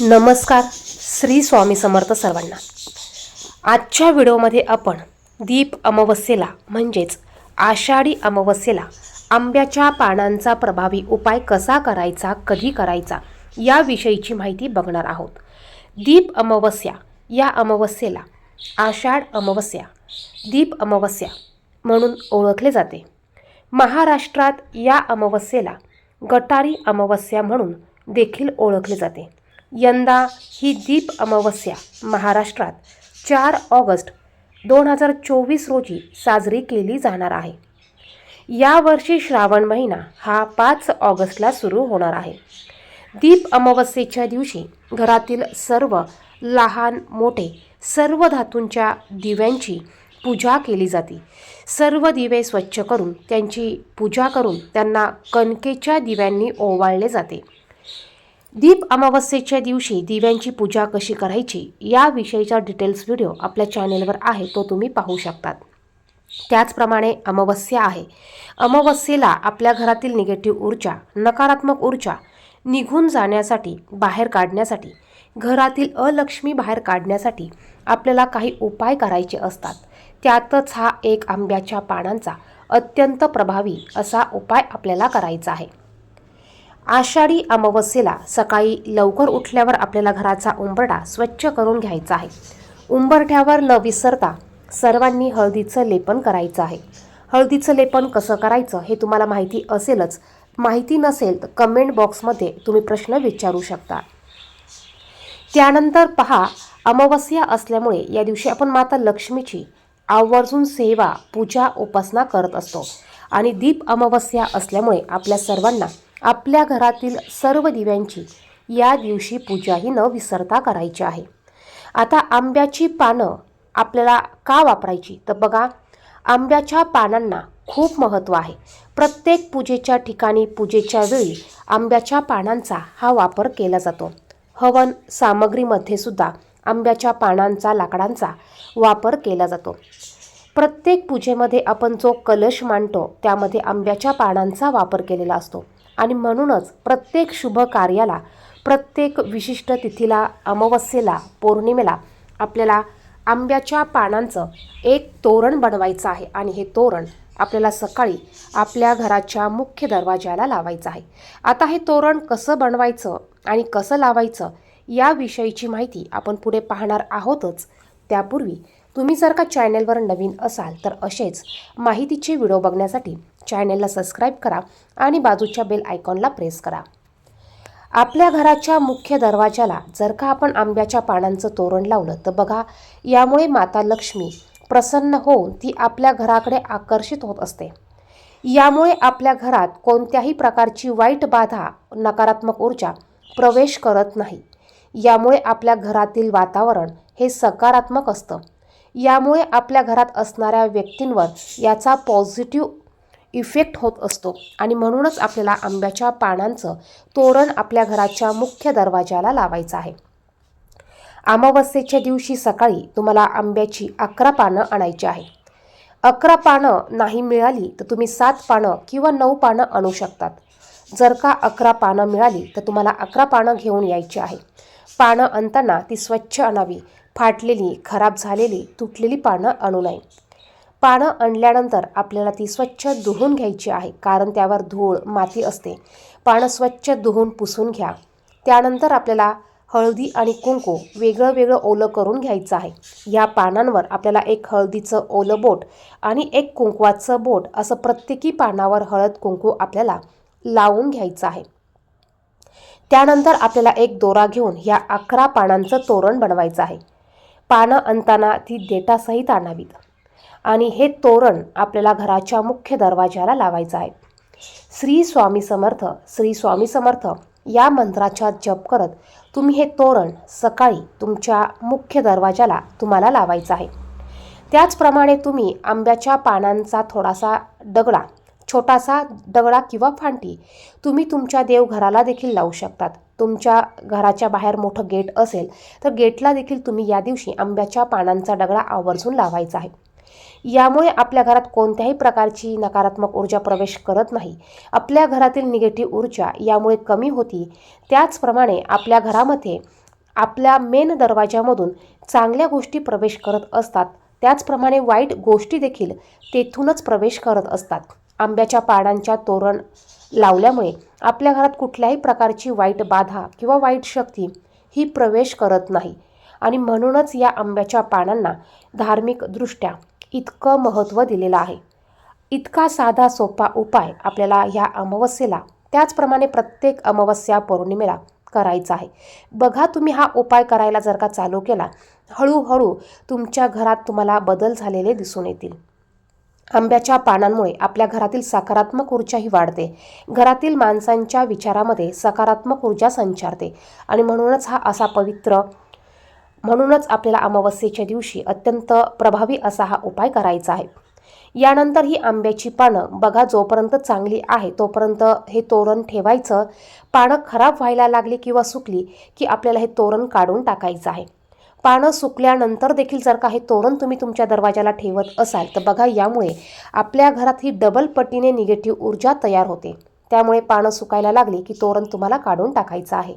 नमस्कार श्री स्वामी समर्थ सर्वांना. आजच्या व्हिडिओमध्ये आपण दीप अमावस्येला म्हणजेच आषाढी अमावस्येला आंब्याच्या पानांचा प्रभावी उपाय कसा करायचा कधी करायचा याविषयीची माहिती बघणार आहोत. दीप अमावस्या या अमावस्येला आषाढ अमावस्या दीप अमावस्या म्हणून ओळखले जाते. महाराष्ट्रात या अमावस्येला गटारी अमावस्या म्हणून देखील ओळखले जाते. यंदा ही दीप अमावस्या महाराष्ट्रात चार ऑगस्ट दोन हजार चोवीस रोजी साजरी केली जाणार आहे. यावर्षी श्रावण महिना हा पाच ऑगस्टला सुरू होणार आहे. दीप अमावस्येच्या दिवशी घरातील सर्व लहान मोठे सर्व धातूंच्या दिव्यांची पूजा केली जाते. सर्व दिवे स्वच्छ करून त्यांची पूजा करून त्यांना कणकेच्या दिव्यांनी ओवाळले जाते. दीप अमावस्येच्या दिवशी दिव्यांची पूजा कशी करायची याविषयीचा डिटेल्स व्हिडिओ आपल्या चॅनेलवर आहे तो तुम्ही पाहू शकतात. त्याचप्रमाणे अमावस्या आहे. अमावस्येला आपल्या घरातील निगेटिव्ह ऊर्जा नकारात्मक ऊर्जा निघून जाण्यासाठी बाहेर काढण्यासाठी घरातील अलक्ष्मी बाहेर काढण्यासाठी आपल्याला काही उपाय करायचे असतात. त्यातच हा एक आंब्याच्या पानांचा अत्यंत प्रभावी असा उपाय आपल्याला करायचा आहे. आषाढी अमावस्येला सकाळी लवकर उठल्यावर आपल्याला घराचा उंबरडा स्वच्छ करून घ्यायचा आहे. उंबरठ्यावर न विसरता सर्वांनी हळदीचं लेपन करायचं आहे. हळदीचं लेपन कसं करायचं हे तुम्हाला माहिती असेलच. माहिती नसेल तर कमेंट बॉक्समध्ये तुम्ही प्रश्न विचारू शकता. त्यानंतर पहा अमावस्या असल्यामुळे या दिवशी आपण माता लक्ष्मीची आवर्जून सेवा पूजा उपासना करत असतो. आणि दीप अमावस्या असल्यामुळे आपल्या सर्वांना आपल्या घरातील सर्व दिव्यांची या दिवशी पूजाही न विसरता करायची आहे. आता आंब्याची पानं आपल्याला का वापरायची? तर बघा आंब्याच्या पानांना खूप महत्त्व आहे. प्रत्येक पूजेच्या ठिकाणी पूजेच्या वेळी आंब्याच्या पानांचा हा वापर केला जातो. हवन सामग्रीमध्ये सुद्धा आंब्याच्या पानांचा लाकडांचा वापर केला जातो. प्रत्येक पूजेमध्ये आपण जो कलश मांडतो त्यामध्ये आंब्याच्या पानांचा वापर केलेला असतो. आणि म्हणूनच प्रत्येक शुभ कार्याला प्रत्येक विशिष्ट तिथीला अमावस्येला पौर्णिमेला आपल्याला आंब्याच्या पानांचं एक तोरण बनवायचं आहे. आणि हे तोरण आपल्याला सकाळी आपल्या घराच्या मुख्य दरवाजाला लावायचं आहे. आता हे तोरण कसं बनवायचं आणि कसं लावायचं याविषयीची माहिती आपण पुढे पाहणार आहोतच. त्यापूर्वी तुम्ही जर का चॅनेलवर नवीन असाल तर असेच माहितीचे व्हिडिओ बघण्यासाठी चॅनेलला सबस्क्राईब करा आणि बाजूच्या बेल आयकॉनला प्रेस करा. आपल्या घराच्या मुख्य दरवाजाला जर का आपण आंब्याच्या पानांचं तोरण लावलं तर बघा यामुळे माता लक्ष्मी प्रसन्न होऊन ती आपल्या घराकडे आकर्षित होत असते. यामुळे आपल्या घरात कोणत्याही प्रकारची वाईट बाधा नकारात्मक ऊर्जा प्रवेश करत नाही. यामुळे आपल्या घरातील वातावरण हे सकारात्मक असतं. यामुळे आपल्या घरात असणाऱ्या व्यक्तींवर याचा पॉझिटिव्ह इफेक्ट होत असतो. आणि म्हणूनच आपल्याला आंब्याच्या पानांचं तोरण आपल्या घराच्या मुख्य दरवाजाला लावायचं आहे. अमावस्येच्या दिवशी सकाळी तुम्हाला आंब्याची अकरा पानं आणायची आहे. अकरा पानं नाही मिळाली तर तुम्ही सात पानं किंवा नऊ पानं आणू शकतात. जर का अकरा पानं मिळाली तर तुम्हाला अकरा पानं घेऊन यायची आहे. पानं आणताना ती स्वच्छ आणावी. फाटलेली खराब झालेली तुटलेली पानं आणू नये. पानं आणल्यानंतर आपल्याला ती स्वच्छ धुवून घ्यायची आहे कारण त्यावर धूळ माती असते. पानं स्वच्छ धुवून पुसून घ्या. त्यानंतर आपल्याला हळदी आणि कुंकू वेगळं वेगळं ओलं करून घ्यायचं आहे. या पानांवर आपल्याला एक हळदीचं ओलं बोट आणि एक कुंकवाचं बोट असं प्रत्येकी पानावर हळद कुंकू आपल्याला लावून घ्यायचं आहे. त्यानंतर आपल्याला एक दोरा घेऊन ह्या अकरा पानांचं तोरण बनवायचं आहे. पानं आणताना ती देटासहित आणावीत. आणि हे तोरण आपल्याला घराच्या मुख्य दरवाजाला लावायचं आहे. श्री स्वामी समर्थ श्री स्वामी समर्थ या मंत्राचा जप करत तुम्ही हे तोरण सकाळी तुमच्या मुख्य दरवाजाला तुम्हाला लावायचं आहे. त्याचप्रमाणे तुम्ही आंब्याच्या पानांचा थोडासा दगडा छोटासा दगडा किंवा फांटी तुम्ही तुमच्या देवघराला देखील लावू शकतात. तुमच्या घराच्या बाहेर मोठं गेट असेल तर गेटला देखील तुम्ही या दिवशी आंब्याच्या पानांचा दगडा आवर्जून लावायचा आहे. यामुळे आपल्या घरात कोणत्याही प्रकारची नकारात्मक ऊर्जा प्रवेश करत नाही. आपल्या घरातील निगेटिव्ह ऊर्जा यामुळे कमी होती. त्याचप्रमाणे आपल्या घरामध्ये आपल्या मेन दरवाजामधून चांगल्या गोष्टी प्रवेश करत असतात. त्याचप्रमाणे वाईट गोष्टी देखील तेथूनच प्रवेश करत असतात. आंब्याच्या पानांच्या तोरण लावल्यामुळे आपल्या घरात कुठल्याही प्रकारची वाईट बाधा किंवा वाईट शक्ती ही प्रवेश करत नाही. आणि म्हणूनच या आंब्याच्या पानांना धार्मिकदृष्ट्या इतकं महत्त्व दिलेलं आहे. इतका साधा सोपा उपाय आपल्याला ह्या अमावस्येला त्याचप्रमाणे प्रत्येक अमावस्या पौर्णिमेला करायचा आहे. बघा तुम्ही हा उपाय करायला जर का चालू केला हळूहळू तुमच्या घरात तुम्हाला बदल झालेले दिसून येतील. आंब्याच्या पानांमुळे आपल्या घरातील सकारात्मक ऊर्जाही वाढते. घरातील माणसांच्या विचारामध्ये सकारात्मक ऊर्जा संचारते. आणि म्हणूनच हा असा पवित्र म्हणूनच आपल्याला अमावस्येच्या दिवशी अत्यंत प्रभावी असा हा उपाय करायचा आहे. यानंतर ही आंब्याची पानं बघा जोपर्यंत चांगली आहे तोपर्यंत हे तोरण ठेवायचं. पानं खराब व्हायला लागली किंवा सुकली की आपल्याला हे तोरण काढून टाकायचं आहे. पानं सुकल्यानंतर देखील जर का हे तोरण तुम्ही तुमच्या दरवाजाला ठेवत असाल तर बघा यामुळे आपल्या घरात ही डबल पटीने निगेटिव्ह ऊर्जा तयार होते. त्यामुळे पानं सुकायला लागली की तोरण तुम्हाला काढून टाकायचं आहे.